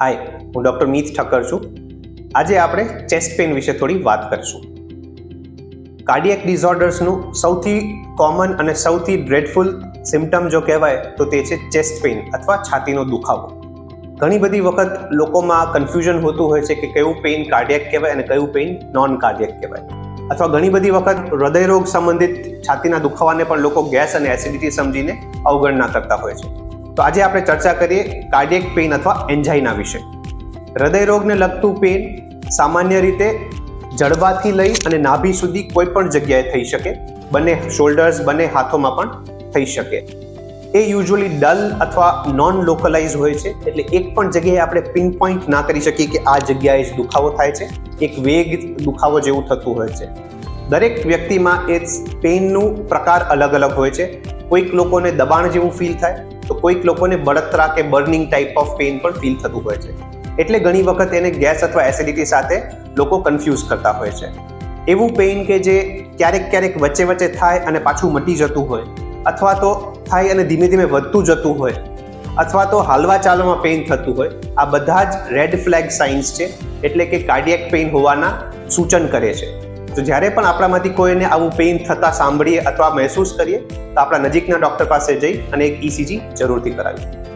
હાય, હું ડૉક્ટર મીત ઠક્કર છું. આજે આપણે ચેસ્ટ પેઇન વિશે થોડી વાત કરીશું. કાર્ડિયક ડિઝોર્ડર્સનું સૌથી કોમન અને સૌથી ડ્રેડફુલ સિમ્ટમ જો કહેવાય, તો તે છે ચેસ્ટ પેઇન અથવા છાતીનો દુખાવો. ઘણી બધી વખત લોકોમાં કન્ફ્યુઝન હોતું હોય છે કે કયું પેઇન કાર્ડિયક કહેવાય અને કયું પેઇન નોન કાર્ડિયક કહેવાય. અથવા ઘણી બધી વખત હૃદયરોગ સંબંધિત છાતીના દુખાવાને પણ લોકો ગેસ અને એસિડિટી સમજીને અવગણના કરતા હોય છે. તો આજે આપણે ચર્ચા કરીએ કાર્ડિયક પેઇન અથવા એન્જાઇના વિશે. હૃદય રોગને લગતું પેઇન સામાન્ય રીતે જડબાથી લઈ અને નાભી સુધી કોઈ પણ જગ્યાએ થઈ શકે. બંને શોલ્ડર્સ બંને હાથોમાં પણ થઈ શકે. એ યુઝ્યુઅલી ડલ અથવા નોન લોકલાઇઝ હોય છે. એટલે એક પણ જગ્યાએ આપણે પિન પોઈન્ટ ના કરી શકીએ કે આ જગ્યાએ જ દુખાવો થાય છે. એક વેગ દુખાવો જેવું થતું હોય છે. દરેક વ્યક્તિમાં એ પેઇનનું પ્રકાર અલગ અલગ હોય છે. કોઈક લોકોને દબાણ જેવું ફીલ થાય. તો કોઈક લોકોને બળતરા કે બર્નિંગ ટાઈપ ઓફ પેઇન પણ ફીલ થતું હોય છે. એટલે ઘણી વખત એને ગેસ અથવા એસિડિટી સાથે લોકો કન્ફ્યુઝ કરતા હોય છે. એવું પેઇન કે જે ક્યારેક ક્યારેક વચ્ચે વચ્ચે થાય અને પાછું મટી જતું હોય, અથવા તો થાય અને ધીમે ધીમે વધતું જતું હોય, અથવા તો હાલવા ચાલવામાં પેઇન થતું હોય, આ બધા જ રેડ ફ્લેગ સાઇન્સ છે. એટલે કે કાર્ડિયક પેઇન હોવાના સૂચન કરે છે. તો જ્યારે પણ આપણામાંથી કોઈને આવું પેઇન થતા સાંભળીએ અથવા મહેસૂસ કરીએ, તો આપણા નજીકના ડૉક્ટર પાસે જઈ અને એક ઇસીજી જરૂરથી કરાવીએ.